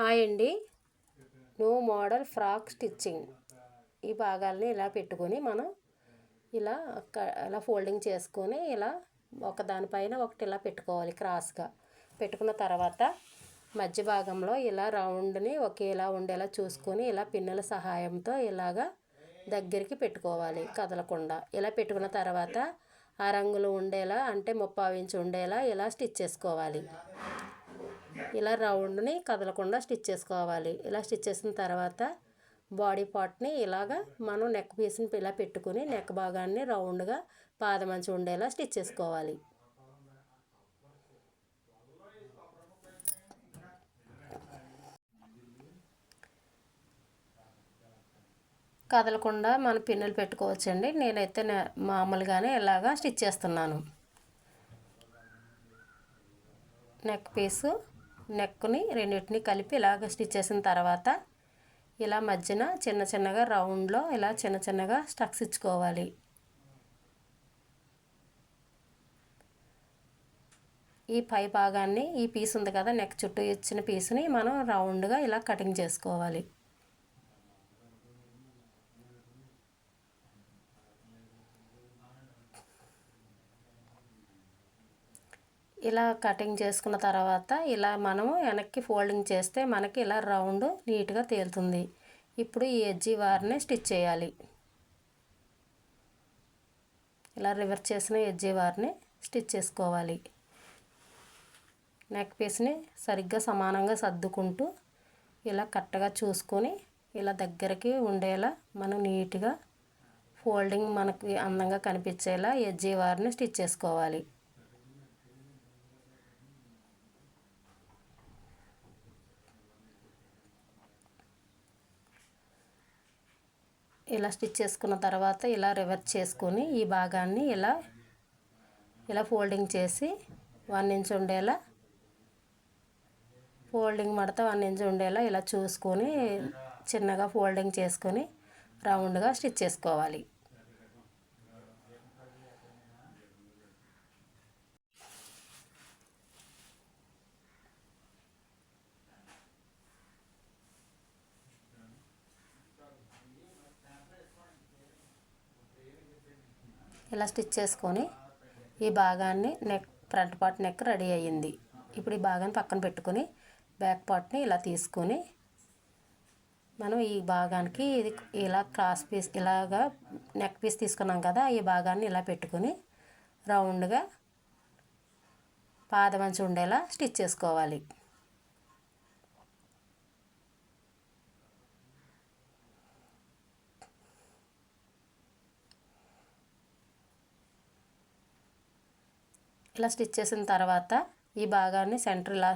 Hi అండి. New model frock stitching. ఈ భాగాల్ని ఇలా పెట్టుకొని మనం ఇలా ఇలా ఫోల్డింగ్ చేసుకొని ఇలా ఒక దానిపైన ఒకటి ఇలా పెట్టుకోవాలి క్రాస్గా. పెట్టుకున్న తర్వాత మధ్య భాగంలో ఇలా రౌండ్ని ఒకేలా ఉండేలా చూసుకొని ఇలా పిన్నుల సహాయంతో ఇలాగా దగ్గరికి పెట్టుకోవాలి కదలకుండా. ఇలా పెట్టుకున్న తర్వాత ఆ రంగులు ఉండేలా అంటే ముప్పావు ఇంచు ఉండేలా ఇలా స్టిచ్ చేసుకోవాలి. ఇలా రౌండ్ని కదలకుండా స్టిచ్ చేసుకోవాలి. ఇలా స్టిచ్ చేసిన తర్వాత బాడీ పార్ట్ని ఇలాగా మనం నెక్ పీస్ని ఇలా పెట్టుకుని నెక్ భాగాన్ని రౌండ్గా పాదమంచి ఉండేలా స్టిచ్ చేసుకోవాలి. కదలకుండా మన పిన్నులు పెట్టుకోవచ్చండి. నేనైతే నే- మామూలుగానే ఇలాగా స్టిచ్ చేస్తున్నాను. నెక్ పీసు నెక్ని రెండింటిని కలిపి ఇలాగ స్టిచ్ చేసిన తర్వాత ఇలా మధ్యన చిన్న చిన్నగా రౌండ్లో ఇలా చిన్న చిన్నగా స్టక్స్ ఇచ్చుకోవాలి. ఈ పై భాగాన్ని ఈ పీస్ ఉంది కదా నెక్ చుట్టూ ఇచ్చిన పీస్ని మనం రౌండ్గా ఇలా కటింగ్ చేసుకోవాలి. ఇలా కటింగ్ చేసుకున్న తర్వాత ఇలా మనము వెనక్కి ఫోల్డింగ్ చేస్తే మనకి ఇలా రౌండ్ నీట్గా తేలుతుంది. ఇప్పుడు ఈ ఎడ్జి వారిని స్టిచ్ చేయాలి. ఇలా రివర్స్ చేసిన ఎడ్జి వారిని స్టిచ్ చేసుకోవాలి. నెక్ పీస్ని సరిగ్గా సమానంగా సర్దుకుంటూ ఇలా కరెక్ట్గా చూసుకొని ఇలా దగ్గరికి ఉండేలా మనం నీట్గా ఫోల్డింగ్ మనకి అందంగా కనిపించేలా ఎడ్జి వారిని స్టిచ్ చేసుకోవాలి. ఇలా స్టిచ్ చేసుకున్న తర్వాత ఇలా రివర్స్ చేసుకొని ఈ భాగాన్ని ఇలా ఇలా ఫోల్డింగ్ చేసి వన్ ఇంచ్ ఉండేలా ఫోల్డింగ్ మడత వన్ ఇంచ్ ఉండేలా ఇలా చూసుకొని చిన్నగా ఫోల్డింగ్ చేసుకొని రౌండ్గా స్టిచ్ చేసుకోవాలి. ఇలా స్టిచ్ చేసుకొని ఈ భాగాన్ని neck front part neck ready అయ్యింది. ఇప్పుడు ఈ భాగాన్ని పక్కన పెట్టుకొని బ్యాక్ పార్ట్ని ఇలా తీసుకొని మనం ఈ భాగానికి ఇది ఇలా క్రాస్ పీస్ ఇలాగా నెక్ పీస్ తీసుకున్నాం కదా ఈ భాగాన్ని ఇలా పెట్టుకొని రౌండ్గా పాదమంచి ఉండేలా స్టిచ్ చేసుకోవాలి. ఇలా స్టిచ్ చేసిన తర్వాత ఈ భాగాన్ని సెంటర్ ఇలా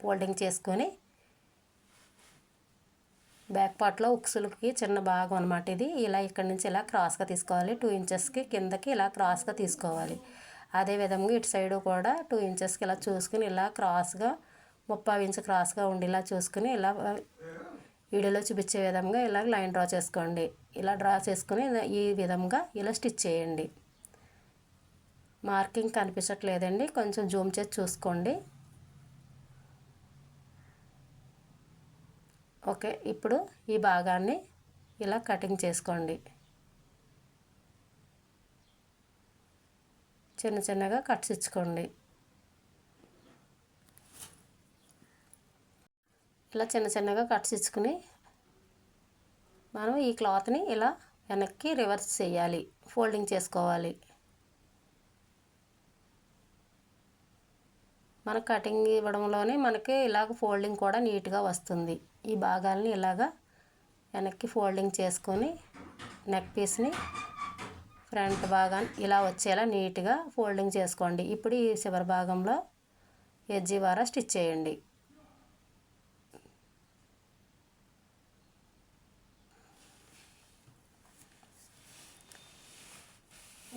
ఫోల్డింగ్ చేసుకొని బ్యాక్ పార్ట్లో ఉక్సులకి చిన్న భాగం అనమాట ఇది. ఇలా ఇక్కడి నుంచి ఇలా క్రాస్గా తీసుకోవాలి. టూ ఇంచెస్కి కిందకి ఇలా క్రాస్గా తీసుకోవాలి. అదే విధంగా ఇటు సైడ్ కూడా టూ ఇంచెస్కి ఇలా చూసుకుని ఇలా క్రాస్గా ముప్పై ఇంచు క్రాస్గా ఉండేలా చూసుకుని ఇలా వీడియోలో చూపించే విధంగా ఇలా లైన్ డ్రా చేసుకోండి. ఇలా డ్రా చేసుకుని ఈ విధంగా ఇలా స్టిచ్ చేయండి. మార్కింగ్ కనిపించట్లేదండి. కొంచెం జూమ్ చేసి చూసుకోండి. ఓకే ఇప్పుడు ఈ భాగాన్ని ఇలా కటింగ్ చేసుకోండి. చిన్న చిన్నగా కట్స్ ఇచ్చుకోండి. ఇలా చిన్న చిన్నగా కట్స్ ఇచ్చుకుని మనం ఈ క్లాత్ని ఇలా వెనక్కి రివర్స్ చేయాలి ఫోల్డింగ్ చేసుకోవాలి. మన కటింగ్ ఇవ్వడంలోనే మనకి ఇలాగ ఫోల్డింగ్ కూడా నీట్గా వస్తుంది. ఈ భాగాల్ని ఇలాగా వెనక్కి ఫోల్డింగ్ చేసుకొని నెక్ పీస్ని ఫ్రంట్ భాగాన్ని ఇలా వచ్చేలా నీట్గా ఫోల్డింగ్ చేసుకోండి. ఇప్పుడు ఈ చివరి భాగంలో ఎజ్జి వారా స్టిచ్ చేయండి.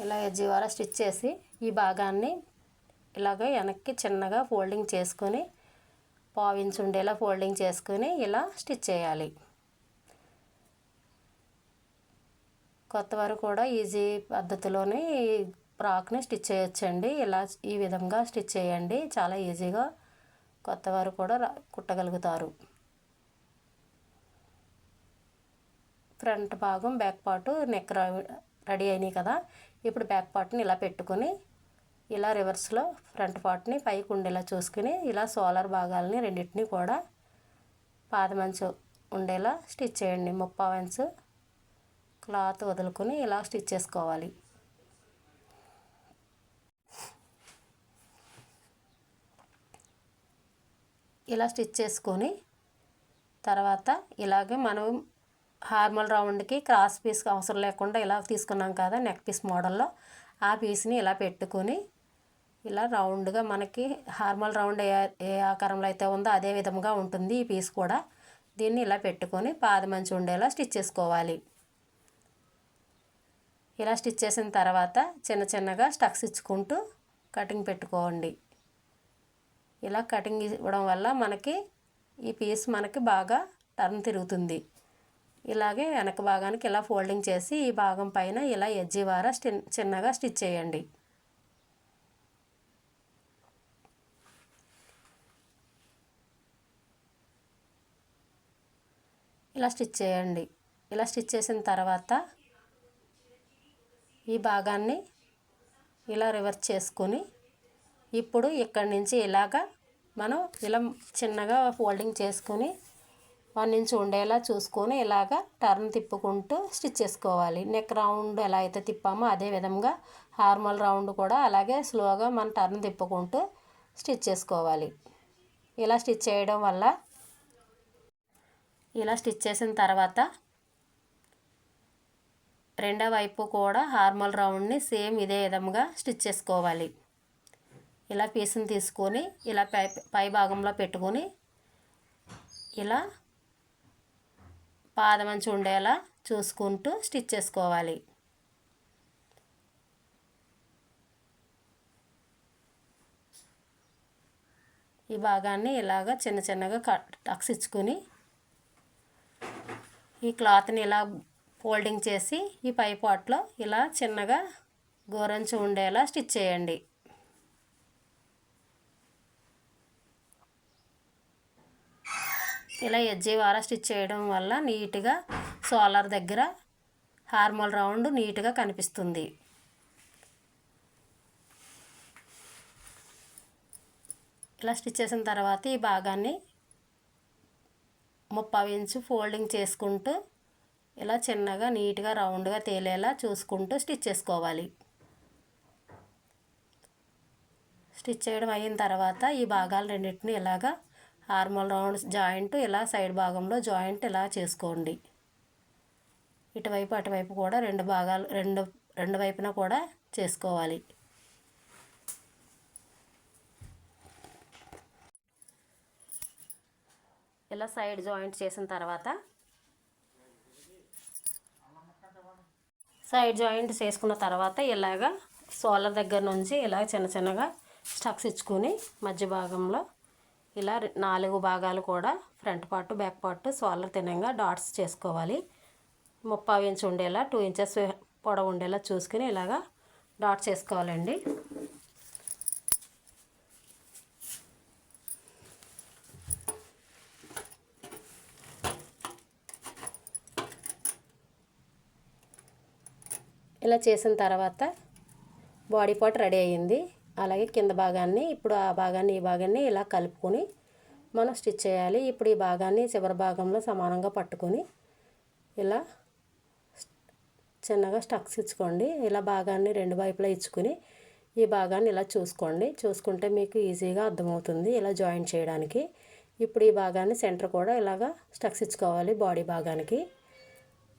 ఇలా ఎజ్జి వారా స్టిచ్ చేసి ఈ భాగాన్ని ఇలాగ వెనక్కి చిన్నగా ఫోల్డింగ్ చేసుకొని పావించి ఉండేలా ఫోల్డింగ్ చేసుకొని ఇలా స్టిచ్ చేయాలి. కొత్త వారు కూడా ఈజీ పద్ధతిలోనే ఈ ఫ్రాక్ని స్టిచ్ చేయొచ్చండి. ఇలా ఈ విధంగా స్టిచ్ చేయండి. చాలా ఈజీగా కొత్త వారు కూడా కుట్టగలుగుతారు. ఫ్రంట్ భాగం బ్యాక్ పార్ట్ నెక్ రెడీ అయినాయి కదా. ఇప్పుడు బ్యాక్ పార్ట్ని ఇలా పెట్టుకొని ఇలా రివర్స్లో ఫ్రంట్ పార్ట్ని పైకి ఉండేలా చూసుకుని ఇలా సోలార్ భాగాలని రెండింటిని కూడా పాదమంచు ఉండేలా స్టిచ్ చేయండి. ముప్పావంచు క్లాత్ వదులుకొని ఇలా స్టిచ్ చేసుకోవాలి. ఇలా స్టిచ్ చేసుకొని తర్వాత ఇలాగే మనం హార్మల్ రౌండ్కి క్రాస్ పీస్ అవసరం లేకుండా ఇలా తీసుకున్నాం కదా నెక్ పీస్ మోడల్లో. ఆ పీస్ని ఇలా పెట్టుకొని ఇలా రౌండ్గా మనకి హార్మల్ రౌండ్ ఏ ఏ ఆకారంలో అయితే ఉందో అదే విధంగా ఉంటుంది ఈ పీస్ కూడా. దీన్ని ఇలా పెట్టుకొని పాదమంచి ఉండేలా స్టిచ్ చేసుకోవాలి. ఇలా స్టిచ్ చేసిన తర్వాత చిన్న చిన్నగా స్టక్స్ ఇచ్చుకుంటూ కటింగ్ పెట్టుకోండి. ఇలా కటింగ్ ఇవ్వడం వల్ల మనకి ఈ పీస్ మనకి బాగా టర్న్ తిరుగుతుంది. ఇలాగే వెనక భాగానికి ఇలా ఫోల్డింగ్ చేసి ఈ భాగం పైన ఇలా ఎజ్జి స్టి చిన్నగా స్టిచ్ చేయండి. ఇలా స్టిచ్ చేయండి. ఇలా స్టిచ్ చేసిన తర్వాత ఈ భాగాన్ని ఇలా రివర్స్ చేసుకొని ఇప్పుడు ఇక్కడి నుంచి ఇలాగా మనం ఇలా చిన్నగా ఫోల్డింగ్ చేసుకొని వన్ ఇంచ్ ఉండేలా చూసుకొని ఇలాగా టర్న్ తిప్పుకుంటూ స్టిచ్ చేసుకోవాలి. నెక్ రౌండ్ ఎలా అయితే తిప్పామో అదే విధంగా హార్మల్ రౌండ్ కూడా అలాగే స్లోగా మనం టర్న్ తిప్పుకుంటూ స్టిచ్ చేసుకోవాలి. ఇలా స్టిచ్ చేయడం వల్ల ఇలా స్టిచ్ చేసిన తర్వాత రెండో వైపు కూడా హార్మల్ రౌండ్ని సేమ్ ఇదే విధంగా స్టిచ్ చేసుకోవాలి. ఇలా పీస్ని తీసుకొని ఇలా పై పై భాగంలో పెట్టుకొని ఇలా పాదమంచి ఉండేలా చూసుకుంటూ స్టిచ్ చేసుకోవాలి. ఈ భాగాన్ని ఇలాగ చిన్న చిన్నగా కట్ టక్స్ ఇచ్చుకొని ఈ క్లాత్ని ఇలా ఫోల్డింగ్ చేసి ఈ పై పాట్లో ఇలా చిన్నగా గోరంచు ఉండేలా స్టిచ్ చేయండి. ఇలా ఎజ్జి వార స్టిచ్ చేయడం వల్ల నీట్గా సోలార్ దగ్గర హార్మల్ రౌండ్ నీట్గా కనిపిస్తుంది. ఇలా స్టిచ్ చేసిన తర్వాత ఈ భాగాన్ని ముప్పై ఇంచు ఫోల్డింగ్ చేసుకుంటూ ఇలా చిన్నగా నీట్గా రౌండ్గా తేలేలా చూసుకుంటూ స్టిచ్ చేసుకోవాలి. స్టిచ్ చేయడం అయిన తర్వాత ఈ భాగాలు రెండింటిని ఇలాగా ఆర్మల్ రౌండ్ జాయింట్ ఇలా సైడ్ భాగంలో జాయింట్ ఇలా చేసుకోండి. ఇటువైపు అటువైపు కూడా రెండు భాగాలు రెండు రెండు వైపున కూడా చేసుకోవాలి. ఇలా సైడ్ జాయింట్ చేసిన తర్వాత సైడ్ జాయింట్ చేసుకున్న తర్వాత ఇలాగా సోలర్ దగ్గర నుంచి ఇలా చిన్న చిన్నగా స్టక్స్ ఇచ్చుకొని మధ్య భాగంలో ఇలా నాలుగు భాగాలు కూడా ఫ్రంట్ పార్ట్ బ్యాక్ పార్ట్ సోలర్ తినంగా డాట్స్ చేసుకోవాలి. ముప్పై ఇంచ్ ఉండేలా టూ ఇంచెస్ పొడవు ఉండేలా చూసుకుని ఇలాగా డాట్స్ చేసుకోవాలండి. ఇలా చేసిన తర్వాత బాడీ పార్ట్ రెడీ అయ్యింది. అలాగే కింద భాగాన్ని ఇప్పుడు ఆ భాగాన్ని ఈ భాగాన్ని ఇలా కలుపుకొని మనం స్టిచ్ చేయాలి. ఇప్పుడు ఈ భాగాన్ని చివరి భాగంలో సమానంగా పట్టుకొని ఇలా చిన్నగా స్టక్స్ ఇచ్చుకోండి. ఇలా భాగాన్ని రెండు వైపులా ఇచ్చుకొని ఈ భాగాన్ని ఇలా చూసుకోండి. చూసుకుంటే మీకు ఈజీగా అర్థమవుతుంది ఇలా జాయిన్ చేయడానికి. ఇప్పుడు ఈ భాగాన్ని సెంటర్ కూడా ఇలాగా స్టక్స్ ఇచ్చుకోవాలి బాడీ భాగానికి.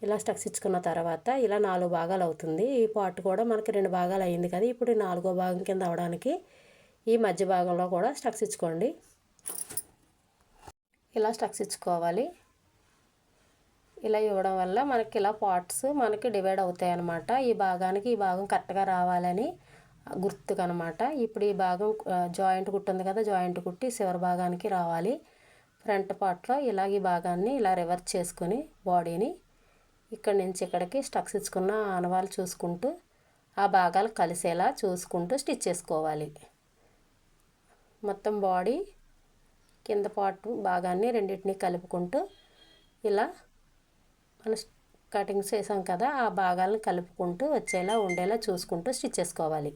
ఇలా స్టక్స్ ఇచ్చుకున్న తర్వాత ఇలా నాలుగు భాగాలు అవుతుంది. ఈ పార్ట్ కూడా మనకి రెండు భాగాలు అయింది కదా. ఇప్పుడు నాలుగో భాగం కింద అవడానికి ఈ మధ్య భాగంలో కూడా స్టక్స్ ఇచ్చుకోండి ఇలా స్టక్స్ ఇచ్చుకోవాలి ఇలా ఇవ్వడం వల్ల మనకి ఇలా పార్ట్స్ మనకి డివైడ్ అవుతాయి అన్నమాట. ఈ భాగానికి ఈ భాగం కరెక్ట్గా రావాలని గుర్తుకనమాట ఇప్పుడు ఈ భాగం జాయింట్ కుట్టుంది కదా జాయింట్ కుట్టి చివరి భాగానికి రావాలి. ఫ్రంట్ పార్ట్లో ఇలాగ ఈ భాగాన్ని ఇలా రివర్స్ చేసుకొని బాడీని ఇక్కడి నుంచి ఇక్కడికి స్టక్స్ ఇచ్చుకున్న ఆనవాళ్ళు చూసుకుంటూ ఆ భాగాలు కలిసేలా చూసుకుంటూ స్టిచ్ చేసుకోవాలి. మొత్తం బాడీ కింద పాటు భాగాన్ని రెండింటిని కలుపుకుంటూ ఇలా మనం కటింగ్స్ చేసాం కదా ఆ భాగాలను కలుపుకుంటూ వచ్చేలా ఉండేలా చూసుకుంటూ స్టిచ్ చేసుకోవాలి.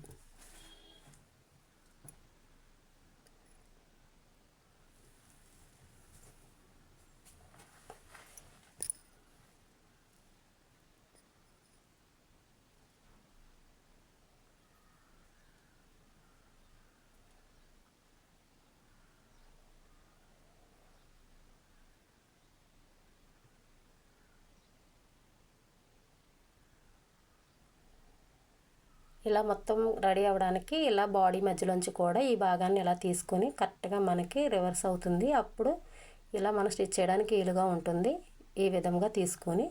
ఇలా మొత్తం రెడీ అవ్వడానికి ఇలా బాడీ మధ్యలోంచి కూడా ఈ భాగాన్ని ఇలా తీసుకొని కరెక్ట్గా మనకి రివర్స్ అవుతుంది. అప్పుడు ఇలా మనం స్టిచ్ చేయడానికి వీలుగా ఉంటుంది. ఈ విధంగా తీసుకొని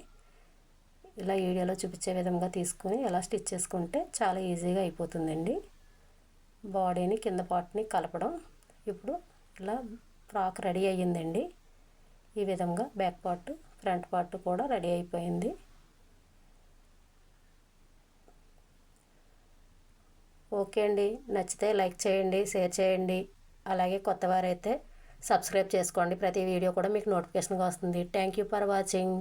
ఇలా వీడియోలో చూపించే విధంగా తీసుకొని ఇలా స్టిచ్ చేసుకుంటే చాలా ఈజీగా అయిపోతుందండి. బాడీని కింద పార్ట్ని కలపడం ఇప్పుడు ఇలా ఫ్రాక్ రెడీ అయ్యిందండి. ఈ విధంగా బ్యాక్ పార్ట్ ఫ్రంట్ పార్ట్ కూడా రెడీ అయిపోయింది. ఓకే అండి. నచ్చితే లైక్ చేయండి షేర్ చేయండి. అలాగే కొత్త వారైతే సబ్స్క్రైబ్ చేసుకోండి. ప్రతి వీడియో కూడా మీకు నోటిఫికేషన్గా వస్తుంది. Thank you for watching.